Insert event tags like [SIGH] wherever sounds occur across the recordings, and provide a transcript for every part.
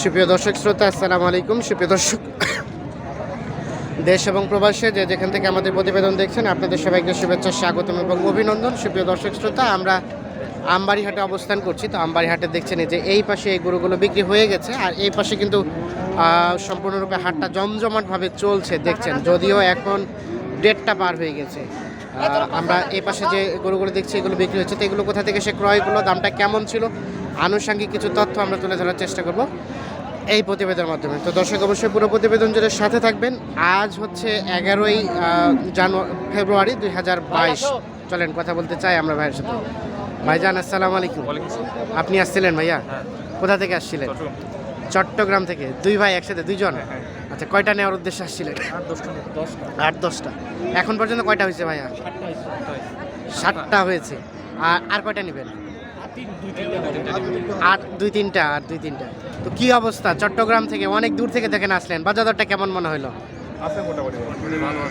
সুপ্রিয় দর্শক শ্রোতা, আসসালামু আলাইকুম। সুপ্রিয় দর্শক, দেশ এবং প্রবাসে যে যেখান থেকে আমাদের প্রতিবেদন দেখছেন, আপনাদের সবাইকে শুভেচ্ছা, স্বাগতম এবং অভিনন্দন। সুপ্রিয় দর্শক শ্রোতা, আমরা আমবাড়িহাটে অবস্থান করছি। তো আমবাড়িহাটে দেখছেন যে এই পাশে এই গরুগুলো বিক্রি হয়ে গেছে। আর এই পাশে কিন্তু সম্পূর্ণরূপে হাটটা জমজমাটভাবে চলছে, দেখছেন। যদিও এখন ডেটটা পার হয়ে গেছে। আমরা এই পাশে যে গরুগুলো দেখছি, এগুলো বিক্রি হচ্ছে। তো এগুলো কোথা থেকে সে ক্রয় করল, দামটা কেমন ছিল? আনুষঙ্গিক কিছু তথ্য আমরা তুলে ধরার চেষ্টা করব এই প্রতিবেদনের মাধ্যমে। তো দর্শক অবশ্যই পুরো প্রতিবেদন জুড়ে সাথে থাকবেন। আজ হচ্ছে এগারোই জানুয়ারি ফেব্রুয়ারি দুই হাজার বাইশ। চলেন কথা বলতে চাই আমরা ভাইয়ের সাথে। ভাইজান আসসালামু আলাইকুম। আপনি আসছিলেন ভাইয়া? কোথা থেকে আসছিলেন? চট্টগ্রাম থেকে। দুই ভাই একসাথে দুইজন? আচ্ছা কয়টা নেওয়ার উদ্দেশ্যে আসছিলেন? আট দশটা এখন পর্যন্ত কয়টা হয়েছে ভাইয়া? ষাটটা হয়েছে। আর আর কয়টা নেবেন? আর দুই তিনটা আর দুই তিনটা। তো কি অবস্থা? চট্টগ্রাম থেকে অনেক দূর থেকে দেখেন আসলেন। বাজার দরটা কেমন মনে হলো?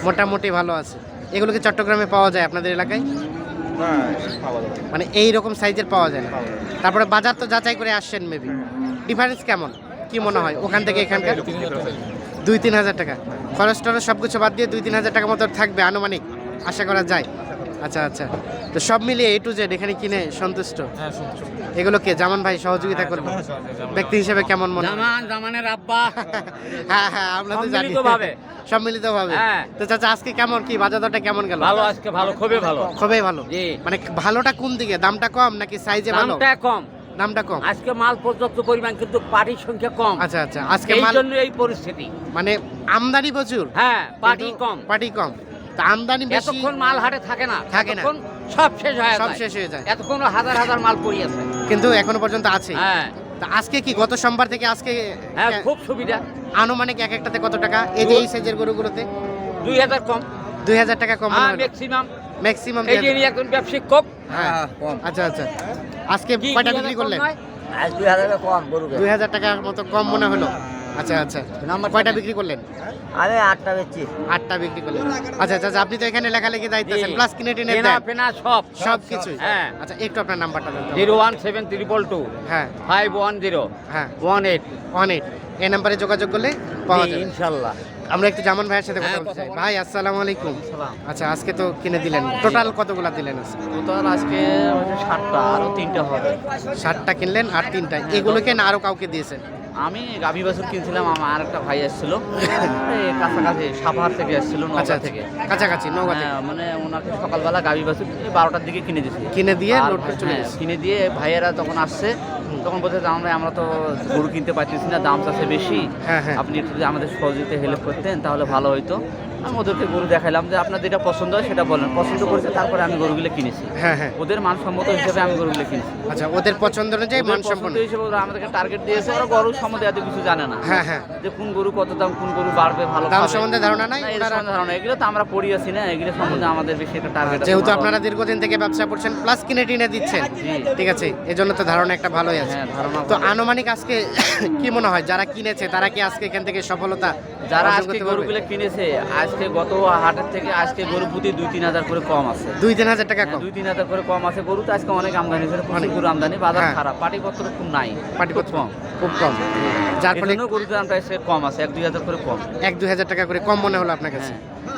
মোটামুটি ভালো আছে। এগুলো কি চট্টগ্রামে পাওয়া যায় আপনাদের এলাকায়? হ্যাঁ মানে এই রকম সাইজের পাওয়া যায় না। তারপরে বাজার তো যাচাই করে আসছেন মেবি ডিফারেন্স কেমন? কি মনে হয়? ওখান থেকে এখানকার? দুই তিন হাজার টাকা। খরচ টরচ সব কিছু বাদ দিয়ে দুই তিন হাজার টাকা মতো থাকবে আনুমানিক। আশা করা যায়। আচ্ছা আচ্ছা। তো সব মিলিয়ে এ টু জেড এখানে কিনে সন্তুষ্ট? হ্যাঁ এগুলোকে জামান ভাই সহযোগিতা করবে ব্যক্তি হিসেবে কেমন মনে জামান জামানের আব্বা। হ্যাঁ হ্যাঁ আমরা তো জানি। সম্মিলিতভাবে। সম্মিলিতভাবে। হ্যাঁ। তো চাচা আজকে কেমন কি? বাজার দরটা কেমন গেল? ভালো আজকে ভালো খুবই ভালো। খুবই ভালো। জি। মানে ভালোটা কোন দিকে? দামটা কম নাকি সাইজে ভালো? দামটা কম। দামটা কম। আজকে মাল পর্যাপ্ত পরিমাণ কিন্তু পার্টির সংখ্যা কম। আচ্ছা আচ্ছা। আজকে মাল জন্য এই পরিস্থিতি। মানে আমদানি প্রচুর। হ্যাঁ পার্টি কম। পার্টি কম। আমদানি বেশি। এতক্ষণ মাল হাটে থাকে না। থাকে না। সব শেষ হয়ে সব শেষ হয়ে যায়। এতক্ষণ হাজার হাজার মাল পড়ে আছে। কিন্তু এখনও পর্যন্ত আছে। হ্যাঁ। তা আজকে কি গত সোমবার থেকে আজকে হ্যাঁ খুব সুবিধা। আনুমানিক এক একটাতে কত টাকা? এই যে এই সাইজের গরুগুলোতে? দুই হাজার কম। দুই হাজার টাকা কম হ্যাঁ ম্যাক্সিমাম ম্যাক্সিমাম এই যে একজন ব্যবসায়িক কোক। হ্যাঁ। আচ্ছা আচ্ছা। আজকে কয়টা বিক্রি কম করলেন? আজ দুই হাজার কম দুই হাজার টাকার মতো কম মনে হলো। আচ্ছা আচ্ছা। নাম্বার কয়টা বিক্রি করলেন? আমি আটটা বেচছি। আটটা বিক্রি করলেন। আচ্ছা আচ্ছা আচ্ছা, আপনি তো এখানে লেখালেখি দায়িত্ব আছেন। প্লাস কিনে টিনে দেন। পেনা সব। সব কিছুই। হ্যাঁ। আচ্ছা একটু আপনার নাম্বারটা দেন। Zero one seven triple two হ্যাঁ। ফাইভ ওয়ান জিরো হ্যাঁ। ওয়ান এইট ওয়ান এইট এই নাম্বারে যোগাযোগ করলে পাওয়া যাবে। ইনশাল্লাহ। আমরা একটু জামান ভাইয়ের সাথে কথা হ্যাঁ, বলতে চাই। ভাই আসসালামু আলাইকুম। আচ্ছা আজকে তো কিনে দিলেন। টোটাল কতগুলা দিলেন আজকে? টোটাল আজকে হচ্ছে সাতটা আরও তিনটা হবে। ষাটটা কিনলেন আর তিনটা। এগুলোকে না আরও কাউকে দিয়েছেন? আমি গাভী বাছুর কিনছিলাম আমার আর একটা ভাই এসেছিল কাছাকাছি সাপাহার থেকে এসেছিল আচ্ছা নৌকা আচ্ছা। থেকে। কাছাকাছি নৌকা হ্যাঁ, মানে ওনাকে সকালবেলা গাভী বাছুর বারোটার দিকে কিনে দিয়েছি। কিনে দিয়ে হ্যাঁ, কিনে দিয়ে ভাইয়েরা তখন আসছে তখন বলছে আমরা আমরা তো গরু কিনতে পারতেছি না দাম চাষে বেশি। হ্যাঁ আপনি একটু যদি আমাদের সহযোগিতা হেল্প করতেন তাহলে ভালো হইতো। আমি ওদেরকে গরু দেখাইলাম যে আপনার যেটা পছন্দ হয় সেটা বলেন। পছন্দ করেছে তারপরে আমি গরুগুলো কিনেছি। হ্যাঁ হ্যাঁ। ওদের মানসম্মত হিসেবে আমি গরুগুলো কিনেছি। আচ্ছা ওদের পছন্দ অনুযায়ী পছন্দ হিসেবে ওরা আমাদেরকে টার্গেট দিয়েছে ওরা গরু সম্বন্ধে এত কিছু জানে না। হ্যাঁ হ্যাঁ। যে কোন গরু কত দাম কোন গরু বাড়বে ভালো দাম সম্বন্ধে ধারণা নাই? ওনারা ধারণা এগুলো তো আমরা পড়ি আছি না এগুলো সম্বন্ধে আমাদের বেশি একটা টার্গেট যেহেতু আপনারা দীর্ঘদিন থেকে ব্যবসা করছেন প্লাস কিনে টিনে দিচ্ছেন। ঠিক আছে এজন্য তো ধারণা একটা ভালোই আছে। হ্যাঁ ধারণা তো আনুমানিক আজকে [COUGHS] কি মনে হয়? যারা কিনেছে তারা কি আজকে এখান থেকে সফলতা যারা আজকে? গরুগুলো কিনেছে আজকে গত হাটের থেকে আজকে গরু প্রতি দুই তিন হাজার করে কম আছে। দুই তিন হাজার টাকা হ্যাঁ, কম। দুই তিন হাজার করে কম আছে গরু তো আজকে অনেক আমদানি হয়েছে অনেক। গরু আমদানি বাজার হ্যাঁ। খারাপ। পাটিপত্র খুব নাই পাটিপত্র কম। খুব কম। যার ফলে গরুর দাম এসে কম আছে এক দুই হাজার করে কম। এক দুই হাজার টাকা করে কম মনে হলো আপনার কাছে?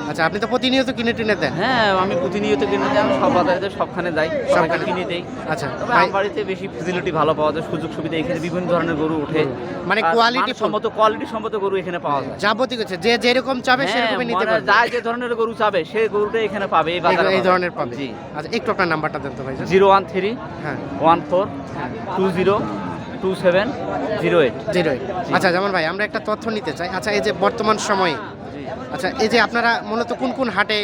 আচ্ছা আপনি তো প্রতিনিয়ত কিনে টিনে দেন। হ্যাঁ আমি প্রতিনিয়ত কিনে যাই আমি সব বাজারে সবখানে যাই সবখানে। কিনে দেই। আচ্ছা তবে আমার বাড়িতে বেশি ফেসিলিটি ভালো পাওয়া যায় সুযোগ সুবিধা এখানে বিভিন্ন ধরনের গরু ওঠে। মানে quality সম্মত কোয়ালিটি সম্মত গরু এখানে পাওয়া যায়। যাবতীয় কিছু যে যেরকম চাবে হ্যাঁ, সেরকমই নিতে মানে পারবে। যা যে ধরনের গরু চাবে সেই গরুটা এখানে পাবে এই এই- বাজারে এই ধরনের পাবে। জি। আচ্ছা একটু আপনার নাম্বারটা দেন তো ভাই জিরো ওয়ান থ্রি হ্যাঁ। One four two zero two seven zero eight. Zero eight. আচ্ছা যেমন ভাই আমরা একটা তথ্য নিতে চাই। আচ্ছা এই যে বর্তমান সময়ে আচ্ছা এই যে আপনারা মূলত কোন কোন হাটে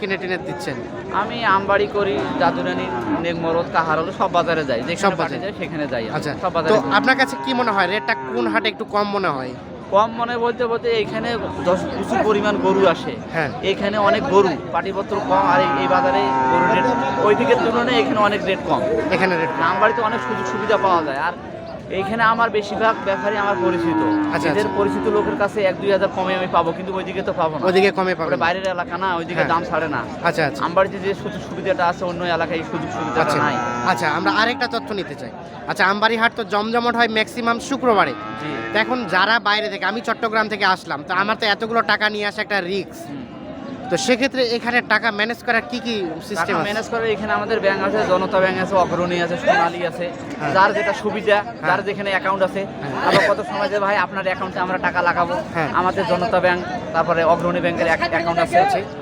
কিনে টিনে দিচ্ছেন? আমি আমবাড়ি করি জাদুরানি নেগমরদ কাহারল সব বাজারে যাই। যে সব বাজারে? যাই সেখানে যাই আচ্ছা সব বাজারে যাই। আপনার কাছে কি মনে হয় রেটটা কোন হাটে একটু কম মনে হয়? কম মনে বলতে বলতে এখানে দশ প্রচুর পরিমাণ গরু আসে। হ্যাঁ। এখানে অনেক গরু পাটিপত্র কম আর এই- বাজারে গরুর রেট ওই দিকের তুলনায় এখানে অনেক রেট কম। এখানে রেট আমবাড়িতে অনেক সুযোগ সুবিধা পাওয়া যায়। আর এইখানে আমার বেশিরভাগ ব্যাপারই আমার পরিচিত। আচ্ছা, এদের আচ্ছা। পরিচিত লোকের কাছে এক দুই হাজার কমে আমি পাবো কিন্তু ওইদিকে তো পাবো না। ওদিকে কমে পাবেন বাইরের এলাকা না ওইদিকে হ্যাঁ। দাম ছাড়ে না। আচ্ছা আচ্ছা। আমবাড়িতে যে সুযোগ সুবিধাটা আছে অন্য এলাকায় এই সুযোগ সুবিধাটা আচ্ছা। নাই। আচ্ছা আমরা আরেকটা তথ্য নিতে চাই। আচ্ছা আমবাড়ি হাট তো জমজমট হয় ম্যাক্সিমাম শুক্রবারে। এখন যারা বাইরে থেকে আমি চট্টগ্রাম থেকে আসলাম তো আমার তো এতগুলো টাকা নিয়ে আসা একটা রিস্ক। তো সেক্ষেত্রে এখানে টাকা ম্যানেজ করার কি কি সিস্টেম ম্যানেজ করে এখানে আমাদের ব্যাংক আছে জনতা ব্যাংক আছে অগ্রণী আছে সোনালী আছে। হ্যাঁ। যার যেটা সুবিধা যার যেখানে অ্যাকাউন্ট আছে। হ্যাঁ। আবার কত সময় যে ভাই আপনার অ্যাকাউন্টে আমরা টাকা লাগাবো? হ্যাঁ। আমাদের জনতা ব্যাংক তারপরে অগ্রণী ব্যাংকের অ্যাকাউন্ট আছে।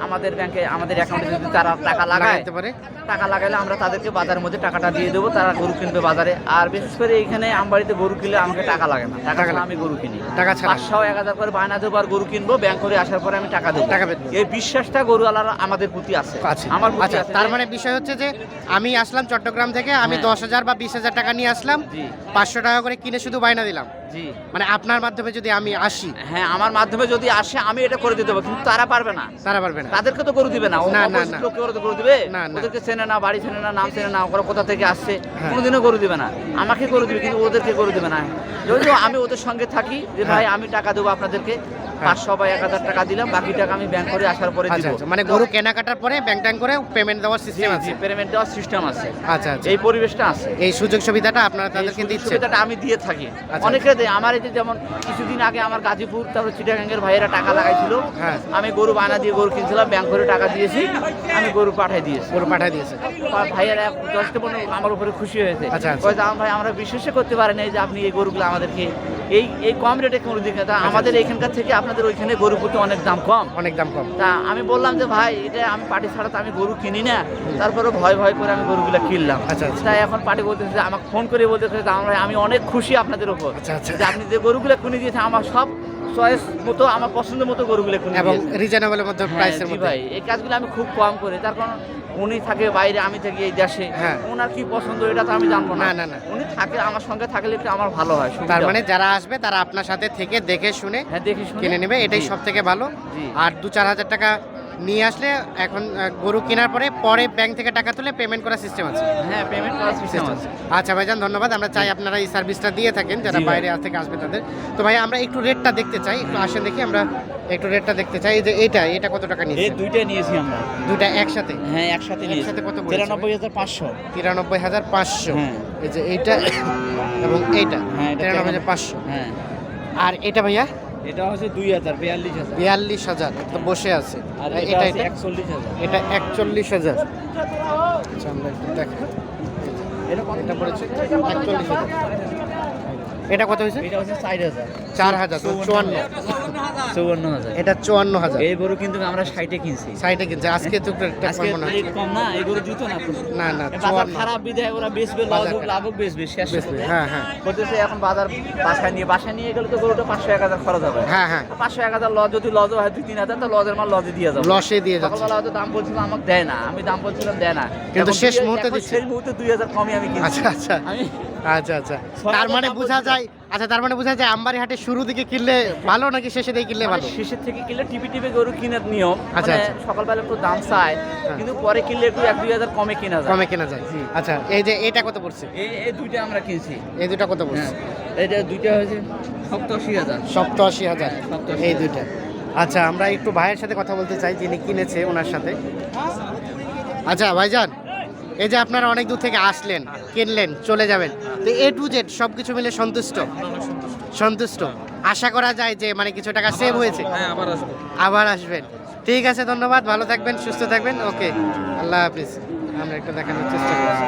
আমাদের ব্যাংকে আমাদের অ্যাকাউন্টে যদি তারা টাকা লাগাইতে পারে। টাকা লাগাইলে আমরা তাদেরকে বাজারের মধ্যে টাকাটা দিয়ে দেবো তারা গরু কিনবে বাজারে। আর বিশেষ করে এখানে আমবাড়িতে গরু কিনলে আমাকে টাকা লাগে না। টাকা আমি গরু কিনি। টাকা ছাড়া। পাঁচশো এক হাজার করে বায়না দেবো আর গরু কিনবো ব্যাংক করে আসার পরে আমি টাকা দেবো। টাকা পেতে। বিশ্বাসটা গরু আলার আমাদের প্রতি আছে। আমার আচ্ছা তার মানে বিষয় হচ্ছে যে আমি আসলাম চট্টগ্রাম থেকে আমি হ্যাঁ। দশ হাজার বা বিশ হাজার টাকা নিয়ে আসলাম পাঁচশো টাকা করে কিনে শুধু বায়না দিলাম। জি। মানে আপনার মাধ্যমে যদি আমি আসি। হ্যাঁ আমার মাধ্যমে যদি আসে আমি এটা করে দিতে পারব কিন্তু তারা পারবে না। তারা পারবে না। তাদেরকে তো গরু দিবে না। না, না, না। লোককে তো গরু দিবে। না। ওদেরকে চেনে না বাড়ি চেনে না নাম চেনে না ওরা কোথা থেকে আসছে হ্যাঁ। কোনোদিনও গরু দিবে না। আমাকে গরু দিবে কিন্তু ওদেরকে গরু দিবে না। যদিও আমি ওদের সঙ্গে থাকি যে ভাই হ্যাঁ। আমি টাকা দেবো আপনাদেরকে পাঁচশো বা এক হাজার টাকা দিলাম বাকি টাকা আমি ব্যাংক করে আসার পরে আচ্ছা দিব। আচ্ছা মানে গরু কেনাকাটার পরে ব্যাংক ট্যাঙ্ক করে পেমেন্ট দেওয়ার সিস্টেম আছে। পেমেন্ট দেওয়ার সিস্টেম আছে। আচ্ছা আচ্ছা। এই পরিবেশটা আছে। এই সুযোগ সুবিধাটা আপনারা তাদেরকে দিচ্ছেন। সুবিধাটা আমি দিয়ে থাকি। অনেকে দেয় আমার এই যেমন কিছুদিন আগে আমার গাজীপুর তারপর চিটাগাঙ্গের ভাইয়েরা টাকা লাগাইছিল। হ্যাঁ। আমি গরু বায়না দিয়ে গরু কিনছিলাম ব্যাংক করে টাকা দিয়েছি আমি গরু পাঠিয়ে দিয়েছি। গরু পাঠিয়ে দিয়েছে। আর ভাইয়েরা দশটা পনেরো আমার উপরে খুশি হয়েছে। আচ্ছা। ভাই আমরা বিশ্বাসই করতে পারি না যে আপনি এই গরুগুলো আমাদেরকে এই এই কম রেটে কোনো দিকে আমাদের এখানকার থেকে আপনাদের ওইখানে গরু প্রতি অনেক দাম কম? অনেক দাম কম। তা আমি বললাম যে ভাই এটা আমি পার্টি ছাড়া তো আমি গরু কিনি না। তারপরে ভয় ভয় করে আমি গরুগুলো কিনলাম। আচ্ছা, আচ্ছা। তাই এখন পার্টি বলতেছে যে আমাকে ফোন করে বলতেছে যে আমরা আমি অনেক খুশি আপনাদের উপর আচ্ছা, আচ্ছা। যে আপনি যে গরুগুলো কিনে দিয়েছেন আমার সব চয়েস মতো আমার পছন্দ মতো গরুগুলো কিনে এবং রিজনেবলের মধ্যে হ্যাঁ, প্রাইসের মধ্যে। ভাই এই কাজগুলো আমি খুব কম করি। তার কারণ উনি থাকে বাইরে আমি থাকি এই দেশে। হ্যাঁ। ওনার কি পছন্দ এটা তো আমি জানব না। না, না। উনি থাকে আমার সঙ্গে থাকলে একটু আমার ভালো হয় তার মানে যারা আসবে তারা আপনার সাথে থেকে দেখে শুনে হ্যাঁ দেখে শুনে। কিনে নেবে এটাই সব থেকে ভালো। আর দু চার হাজার টাকা নিয়ে আসলে এখন গরু কেনার পরে পরে ব্যাংক থেকে টাকা তুলে পেমেন্ট করার সিস্টেম আছে। হ্যাঁ পেমেন্ট করার সিস্টেম আছে। আচ্ছা ভাইজান ধন্যবাদ। আমরা চাই আপনারা এই সার্ভিসটা দিয়ে থাকেন যারা বাইরে থেকে আসবে তাদের। তো ভাই আমরা একটু রেটটা দেখতে চাই একটু আসেন দেখি আমরা একটু রেটটা দেখতে চাই। যে এটা এটা কত টাকা এই নিয়েছে দুইটা নিয়েছি আমরা। দুটা একসাথে? হ্যাঁ একসাথে নিয়েছি। একসাথে কত বলেছে? তিরানব্বই হাজার পাঁচশো। তিরানব্বই হাজার পাঁচশো। হ্যাঁ। এই যে এইটা এবং এইটা। হ্যাঁ, এটা তিরানব্বই হাজার পাঁচশো। হ্যাঁ। আর এটা ভাইয়া? এটা হচ্ছে দুই হাজার বিয়াল্লিশ হাজার। বিয়াল্লিশ হাজার তো বসে আছে। আর এটা একচল্লিশ হাজার। এটা একচল্লিশ হাজার। আচ্ছা আমরা একটু কত? এটা পড়েছে একচল্লিশ হাজার। এটা কত হয়েছে? এটা হচ্ছে চার হাজার। চার হাজার তো চুয়ান্ন হাজার। এটা চুয়ান্ন হাজার। এই গরু কিন্তু আমরা ষাটে কিনছি। সাইডে কিনছে। আজকে তো আজকে কম না। এই গরু জুতো না না না বাজার খারাপ বিধায় ওরা বেচবে লস বাজার হোক লাভ হোক বেচবে শেষ হ্যাঁ, হ্যাঁ। বলতেছে এখন বাজার বাসায় নিয়ে বাসায় নিয়ে গেলে তো গরুটা পাঁচশো এক হাজার খরচ হবে। হ্যাঁ হ্যাঁ। পাঁচশো এক হাজার লস যদি লস হয় দুই তিন হাজার তো লসের মাল লসে দিয়ে যাবে। লসে দিয়ে যাচ্ছে। সকালবেলা হয়তো দাম বলছিল আমাকে দেয় না। আমি দাম বলছিলাম দেয় না। কিন্তু শেষ মুহূর্তে শেষ মুহূর্তে দুই হাজার কমই আমি কিনছি। আচ্ছা আচ্ছা। আচ্ছা আচ্ছা। তার মানে বোঝা যায় আচ্ছা তার মানে বোঝা যায় আমবাড়ি হাটে শুরু দিকে কিনলে ভালো নাকি শেষে দিয়ে কিনলে ভালো? মানে শেষের থেকে কিনলে টিপি টিপি গরু কেনার নিয়ম। আচ্ছা, মানে আচ্ছা। সকালবেলা একটু দাম চায় হ্যাঁ। কিন্তু পরে কিনলে একটু এক দুই হাজার কমে কেনা যায়। কমে কেনা যায়। জি। আচ্ছা এই যে এটা কত পড়ছে? এই এই দুইটা আমরা কিনছি। এই দুটা কত পড়ছে? হ্যাঁ এটা দুইটা হয়েছে সপ্তাশি হাজার। সপ্তাশি হাজার। এই দুইটা। আচ্ছা আমরা একটু ভাইয়ের সাথে কথা বলতে চাই যিনি কিনেছে ওনার সাথে। আচ্ছা ভাইজান এই যে আপনারা অনেক দূর থেকে আসলেন কিনলেন চলে যাবেন। তো এ টু জেড সব কিছু মিলে সন্তুষ্ট? সন্তুষ্ট। আশা করা যায় যে মানে কিছু টাকা সেভ হয়েছে। হ্যাঁ আবার আবার আসবেন। ঠিক আছে ধন্যবাদ। ভালো থাকবেন সুস্থ থাকবেন। ওকে আল্লাহ হাফিজ। আমরা একটু দেখানোর চেষ্টা করছি।